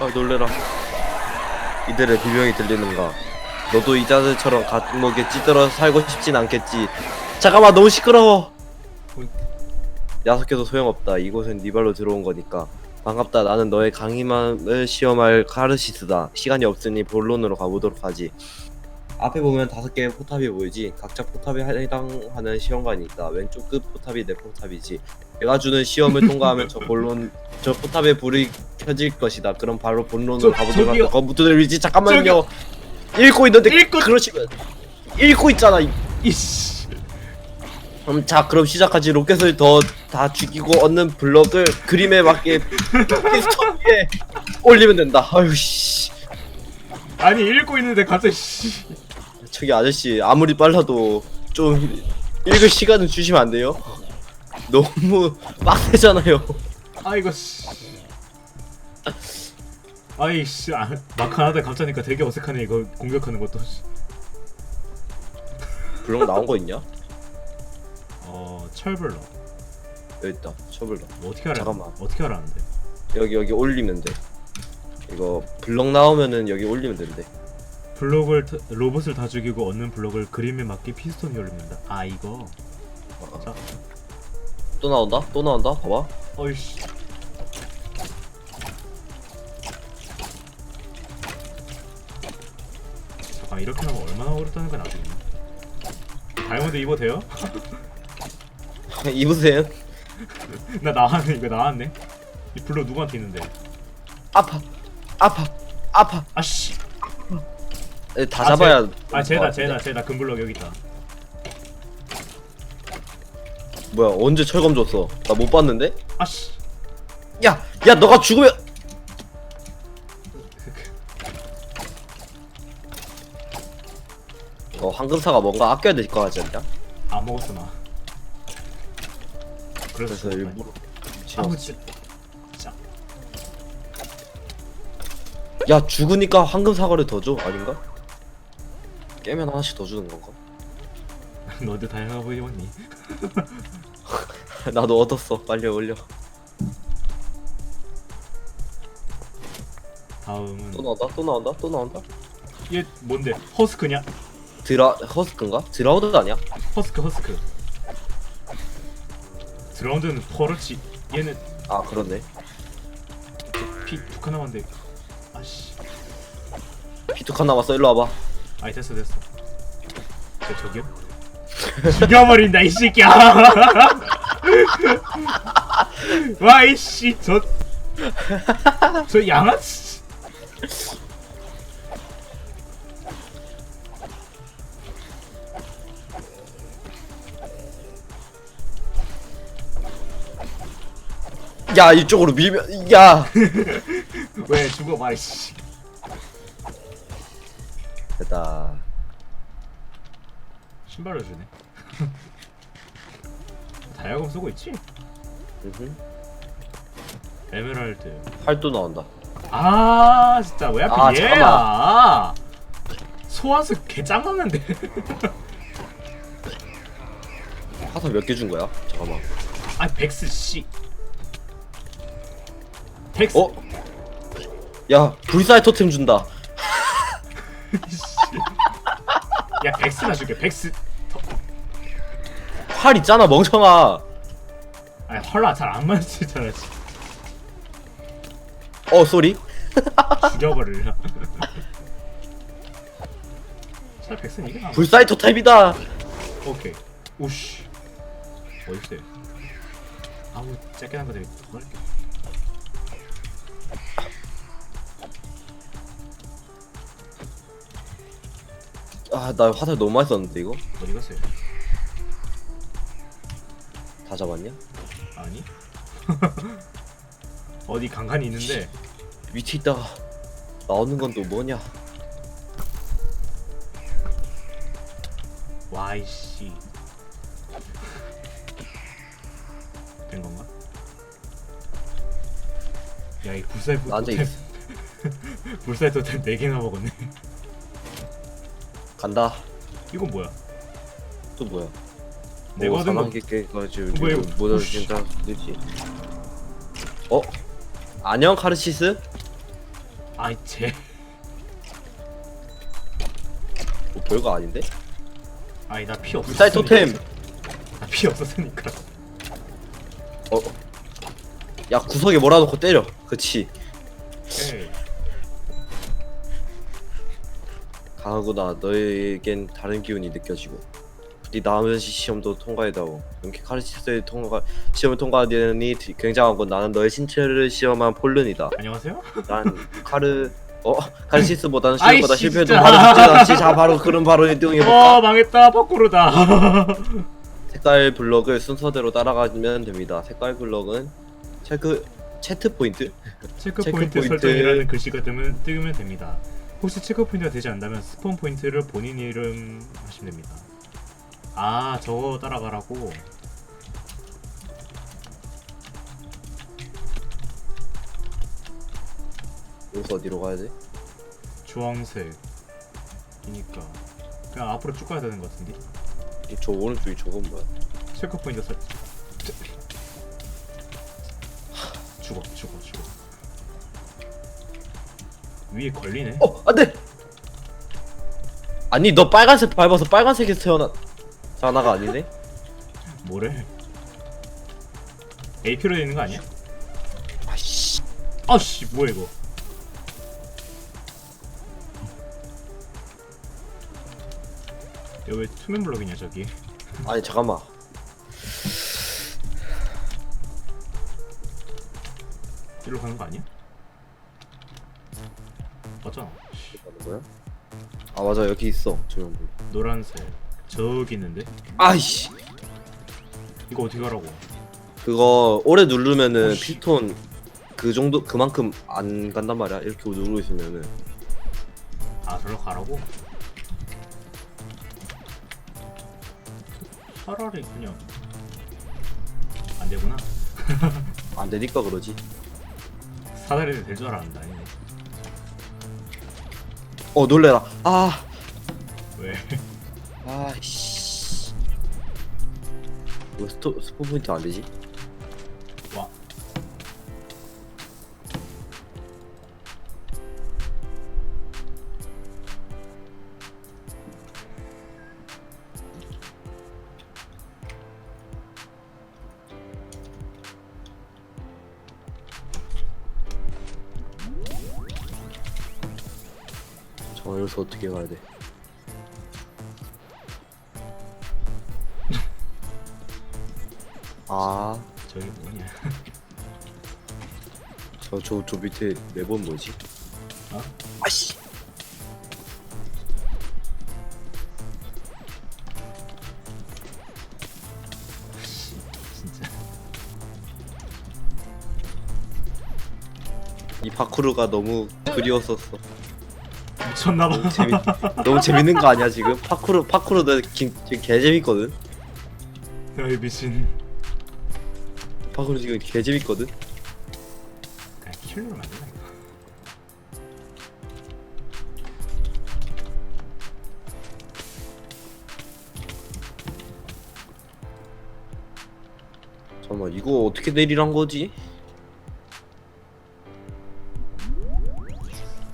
아 놀래라. 이들의 비명이 들리는가 너도 이 자들처럼 감옥에 찌들어 살고 싶진 않겠지. 잠깐만 너무 시끄러워. 야속해도 소용없다. 이곳은 네 발로 들어온 거니까. 반갑다. 나는 너의 강의만을 시험할 카르시스다. 시간이 없으니 본론으로 가보도록 하지. 앞에 보면 다섯 개의 포탑이 보이지? 각자 포탑에 해당하는 시험관이 있다. 왼쪽 끝 포탑이 내 포탑이지. 내가 주는 시험을 통과하면 저 본론 저 포탑에 불이 켜질 것이다. 그럼 바로 본론으로 저- 가보도록 저기요. 하자 컴퓨터를 위지. 잠깐만요. 읽고 있는데 읽고- 그러시면 읽고 있잖아 이- 이씨. 음, 자 그럼 시작하지. 로켓을 더 다 죽이고 얻는 블럭을 그림에 맞게 피스톤 위에 올리면 된다. 아유 씨. 아니 읽고 있는데 갑자기 씨. 저기 아저씨 아무리 빨라도 좀 읽을 시간을 주시면 안 돼요? 너무 빡세잖아요. 아 이거 씨 아이씨 아, 마크 하다 갑자니까 되게 어색하네 이거 공격하는 것도. 씨. 블럭 나온 거 있냐? 어 철블러 여기 있다 처벌로 뭐 어떻게 알아? 잠깐만. 어떻게 알았는데? 여기 여기 올리면 돼. 이거 블럭 나오면은 여기 올리면 된대. 블록을 타- 로봇을 다 죽이고 얻는 블록을 그림에 맞게 피스톤이 올립니다. 아 이거. 자. 또 나온다? 또 나온다? 봐봐. 어이씨 잠깐 이렇게 하면 얼마나 오르다는 건 나중에 다이아몬드 입어 돼요? 입으세요. 나 나왔네 이거 나왔네. 이 블록 누구한테 있는데? 아파 아파 아파. 아씨. 에, 다 아, 잡아야 아 어, 쟤다 쟤다 쟤다. 금블록 여기 있다. 뭐야 언제 철검 줬어? 나 못 봤는데? 아씨. 야! 야 너가 죽으면 어 황금사가 뭔가 아껴야 될 것 같지 않냐? 안 먹었어 나 그래서 그래서 일부러. 진짜 진짜 야 죽으니까 황금 사과를 더 줘? 아닌가? 깨면 하나씩 더 주는 건가? 너도 다양한 거 입었니? 나도 얻었어 빨리 올려 다음은 또 나온다 또 나온다 또 나온다 얘 뭔데 허스크냐? 드라 허스크인가? 드라우드 아니야? 허스크 허스크. 드라운드는 퍼렇지 얘는 아 그러네. 피툭 하나 만데. 아씨. 피투칸 남았어. 일로 와봐. 아이 됐어 됐어. 저 저기요? 죽여버린다 이 새끼야. 와 이씨 저저 양아치 야 이쪽으로 밀면 야. 왜 죽어봐 이씨. 됐다. 신발을 주네. 다이아검 쓰고 있지? 음흠. 에메랄드. 활도 나온다. 아 진짜. 왜 하필 아, 얘야? 소환수 개 짱났는데. 화살 몇 개 준 거야? 잠깐만. 아 백스 씨 백스. 어? 야 불사의 토템 준다. 야 백스나 줄게 백스. 활 있잖아 멍청아. 아니 헐라 잘안 맞추잖아 씨. 어 쏘리. 죽여버리려. 차 백스는 이게 나 불사의 토템이다. 오케이. 오씨. 어딨어요 아우 짧게 한거 되게 더 할게 아 나 화살 너무 많이 썼는데 이거? 어디 갔어요? 다 잡았냐? 아니? 어디 간간히 있는데? 밑에 있다가 나오는 건 또 뭐냐? 와이씨. 된 건가? 야이 불사의 나한테 있어. 불사의 토템 4개나 먹었네 간다 이건 뭐야 또 뭐야 내가 얻은 거 깨가지고 뭐야, 이거? 뭐다 오씨. 진짜 그지 어? 안녕 카르시스? 아이 제뭐 별거 아닌데? 아니 나피 없어 불살 토템. 나피 없었으니까 어. 야 구석에 몰아놓고 때려. 그치. 에이 강하구나. 너에겐 다른 기운이 느껴지고. 네 남은 시- 시험도 통과해다오. 이렇게 카르시스의 통과 시험을 통과하니 굉장하고 나는 너의 신체를 시험한 폴른이다. 안녕하세요? 난 카르 어 카르시스보다는 시험보다 실패해도 진짜. 바로 죽진 않지. 자 바로 그런 바로 1등 해볼까? 어 망했다 거꾸로다 색깔 블럭을 순서대로 따라가면 됩니다. 색깔 블럭은 체크 채트 포인트? 체크 체크 포인트 포인트. 설정이라는 글씨가 뜨면, 뜨면 됩니다 혹시 체크 포인트가 되지 않다면 스폰 포인트를 본인 이름 하시면 됩니다. 아 저거 따라가라고. 여기서 어디로 가야 돼? 주황색이니까. 그냥 앞으로 쭉 가야 되는 것 같은데? 이저 오른쪽이 저건 뭐야? 체크 포인트 설 죽어 죽어 위에 걸리네 어 안돼! 아니 너 빨간색 밟아서 빨간색에서 태어나 자나가 아니네? 뭐래 AP로 되는 거 아니야? 아씨 아씨 뭐야 이거 여기 왜 투명 블럭이냐 저기 아니 잠깐만 일로 가는 거 아니야? 가는 거야? 아 맞아. 여기 있어 조명 불 노란색. 저기 있는데? 아이씨. 이거 어떻게 가라고? 그거 오래 누르면은 오씨. 피톤 그 정도 그만큼 안 간단 말이야. 이렇게 누르고 있으면은. 아 저로 가라고? 차라리 그냥 안 되구나. 안 되니까 그러지. 사다리는 될 줄 알았는데 아니네 어 놀래라 아 왜? 아이씨 왜 스토 스포 포인트 안 되지? 아, 저기 뭐냐 저, 저, 저 밑에 매번 뭐지? 어? 아씨! 진짜 이 파쿠르가 너무 그리웠었어. 미쳤나봐 너무 재밌, 너무 재밌는 거 아니야, 지금? 파쿠르, 파쿠르 나 지- 지금 개 재밌거든? 야 이 미친 파쿠르 지금 개 재밌거든? 그냥 킬러로 만드나 이거 잠깐만, 이거 어떻게 내리란 거지?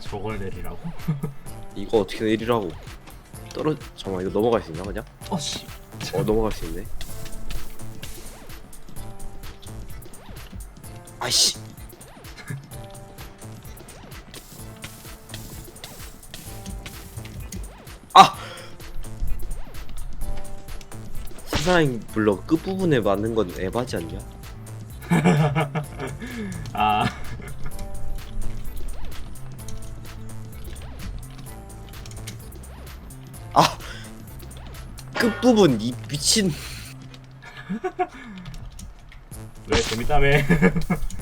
저걸 내리라고? 이거 어떻게 내리라고? 떨어, 잠깐만, 이거 넘어갈 수 있나, 그냥? 어씨 어, 넘어갈 수 있네. 아이씨! 아! 세상 블럭 끝부분에 맞는 건 에바지 않냐? 아 아! 끝부분 이 미친 왜 재밌다며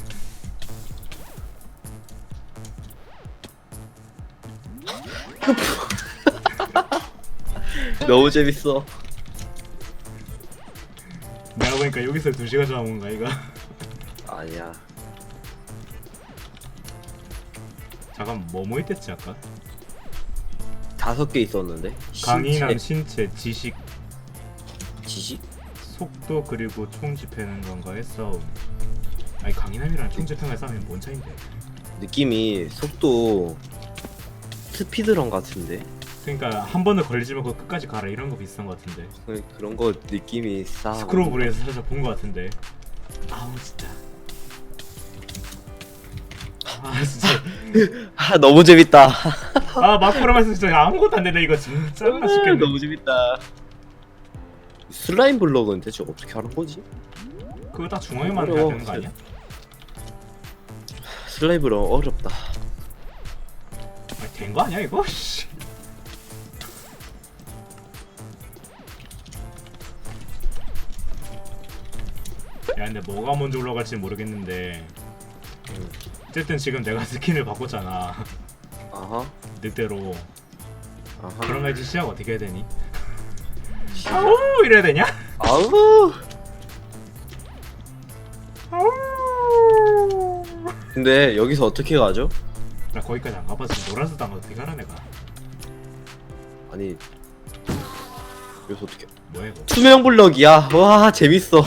너무 재밌어. 내가 보니까 여기서 2시간 잡은 건가 이거 아니야. 잠깐 뭐뭐 있댔지 아까? 다섯 개 있었는데. 강인함, 신체, 신체, 지식, 지식? 속도 그리고 총 집행은 건가의 싸움 아니 강인함이랑 총 집행의 싸움이 뭔 차인데 느낌이 속도 스피드런 같은데? 그러니까 한 번은 걸리지 말고 끝까지 가라 이런 거 비슷한 거 같은데. 그런 거 느낌이 싸 스크롤브레에서 살짝 본 거 같은데. 아우 진짜. 아 진짜. 아 너무 재밌다. 아 마크로만서 진짜 아무것도 안 되네 이거 진짜 죽겠네. 너무 재밌다. 슬라임 블럭은 대체 어떻게 하는 거지? 그거 딱 중앙에만 해야 어려워. 되는 거 아니야? 슬라임 블럭 어렵다 된 거 아니야 이거? 씨. 야 근데 뭐가 먼저 올라갈지 모르겠는데 음. 어쨌든 지금 내가 스킨을 바꿨잖아 아하 늑대로 아하 거 이제 시작 어떻게 해야 되니? 아우 이래야 되냐? 아우 아우 근데 여기서 어떻게 가죠? 나 거기까지 안 가봤어 노란색 안 가도 어떻게 가라 내가? 아니 여기서 어떻게 뭐야 이거? 투명 블럭이야. 와 재밌어.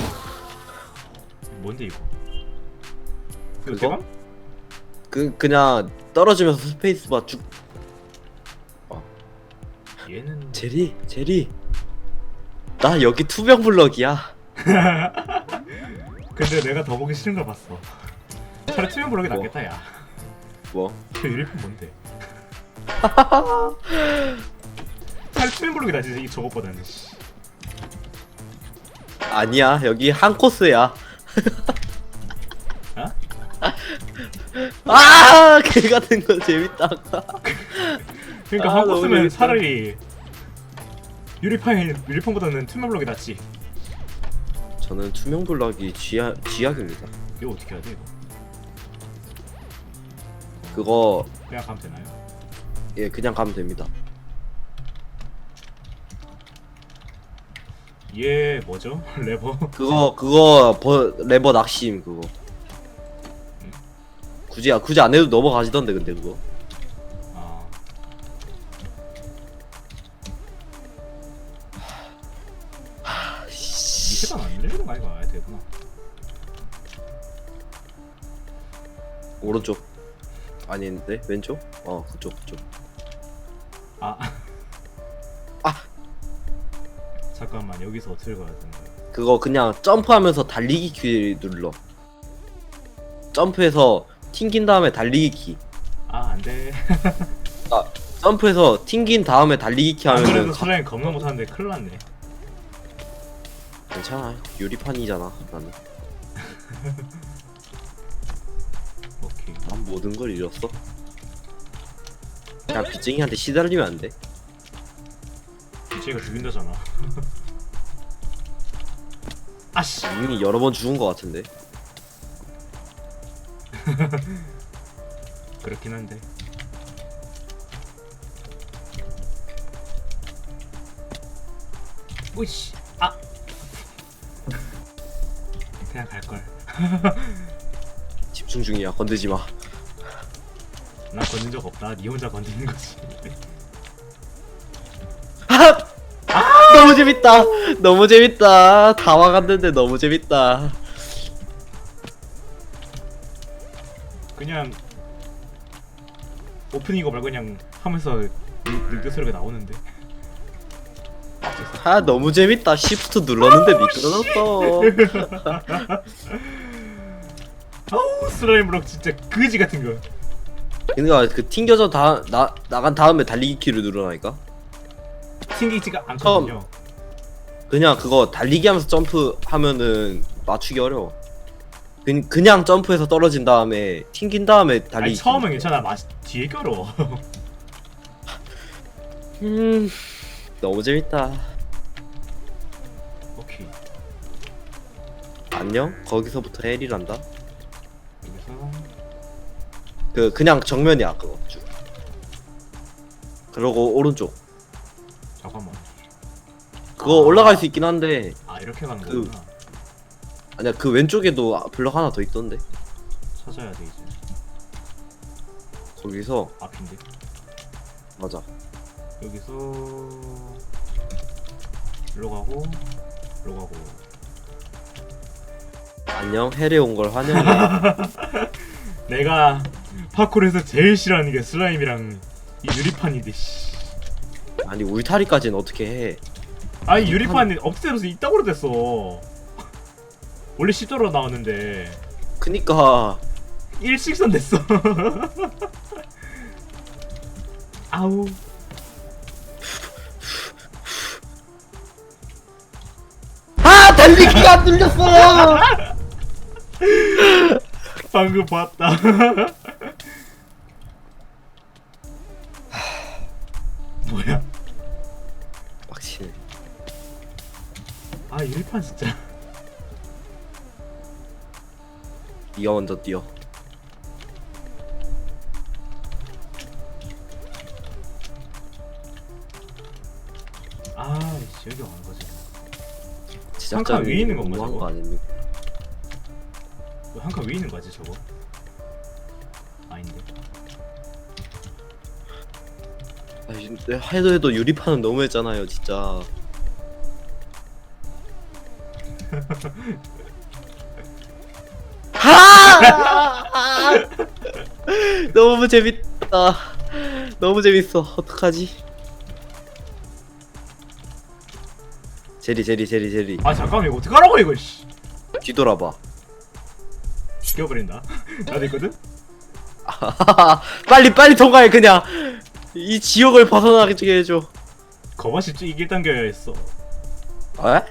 뭔데 이거? 이거? 그거? 대박? 그 그냥 떨어지면서 스페이스바 쭉 얘는 제리 제리. 나 여기 투명 블럭이야. 근데 내가 더 보기 싫은 걸 봤어. 차라리 투명 블록이 뭐? 낫겠다 야 뭐 그 유리품 뭔데? 차라리 투명 블록이 낫지 이 저것보다는 씨. 아니야 여기 한 코스야 어? 아 개 같은 거 재밌다 그러니까 아, 한 너무 코스면 재밌다. 차라리 유리판 유리판보다는 투명 블록이 낫지 저는 투명 블럭이 쥐약 쥐약입니다 이거 어떻게 해야 돼 이거? 그거 그냥 가면 되나요? 예 그냥 가면 됩니다 얘 뭐죠? 레버? 그거 그거 버, 레버 낚심 그거 음. 굳이 굳이 안 해도 넘어가시던데 근데 그거 아 밑에가 안 내리는 거 아이가? 아 되구나 오른쪽 아닌데? 왼쪽? 어 그쪽 그쪽. 아. 아. 잠깐만 여기서 어떻게 가야 되는 거야? 그거 그냥 점프하면서 달리기 키 눌러. 점프해서 튕긴 다음에 달리기 키. 아 안돼. 점프해서 튕긴 다음에 달리기 키 안 하면은 그래도 가- 슬라임 겁나 못하는데 큰일 났네. 괜찮아. 유리판이잖아 나는 모든 걸 잃었어? 그냥 빚쟁이한테 시달리면 안 돼. 쟤가 죽인다잖아. 아씨. 이미 여러 번 죽은 거 같은데. 그렇긴 한데. 오이씨. 아. 그냥 갈걸. 집중 중이야. 건들지 마 난 건든 적 없다. 니 혼자 건드는 거지. 너무 재밌다. 너무 재밌다. 다 와갔는데 너무 재밌다. 그냥 오프닝 거 말고 그냥 하면서 늑대 소리가 나오는데. 아 너무 재밌다. 시프트 눌렀는데 미끄러졌어. 아우 슬라임 블록 진짜 그지 같은 거 그러니까 그 튕겨져 다 나, 나간 다음에 달리기 키를 누르라니까? 튕기지가 않거든요. 그냥 그거 달리기 하면서 점프 하면은 맞추기 어려워. 그, 그냥 점프해서 떨어진 다음에 튕긴 다음에 달리기 아니 처음엔 괜찮아. 맛 뒤에 껴러 음 너무 재밌다. 오케이. 안녕? 거기서부터 헬이란다 그 그냥 정면이야 그거. 쭉 그러고 오른쪽. 잠깐만. 그거 아. 올라갈 수 있긴 한데 아 이렇게 가는 그- 거구나. 아니야 그 왼쪽에도 아- 블럭 하나 더 있던데. 찾아야 돼 이제. 거기서 앞인데? 맞아. 여기서 일로 가고 일로 가고. 안녕 헬에 온걸 환영해. 내가 파쿠르에서 제일 싫어하는 게 슬라임이랑 이 유리판인데 씨. 아니 울타리까지는 어떻게 해? 아니 유리판이 업스테로서 이따구로 됐어. 원래 10도로 나왔는데 그니까 일식선 됐어. 아우. 아 달리기가 안 눌렸어. 방금 봤다. 아 유리판 진짜. 네가 먼저 뛰어. 아 씨, 여기 온 거지. 제작자 칸 위에 있는 건가, 너무한 저거? 거 아닙니까? 한 칸 위에 있는 거지 저거? 아닌데. 근데 해도 해도 유리판은 너무했잖아요 진짜. 하! 너무 재밌다. 너무 재밌어. 어떡하지? 제리 제리 제리 제리 아 잠깐만 이거 어떡하라고 이거 씨. 뒤돌아봐. 죽여버린다. 나도 있거든. 빨리 빨리 통과해 그냥 이 지옥을 벗어나게 해줘. 쭉 이길 했어. 에?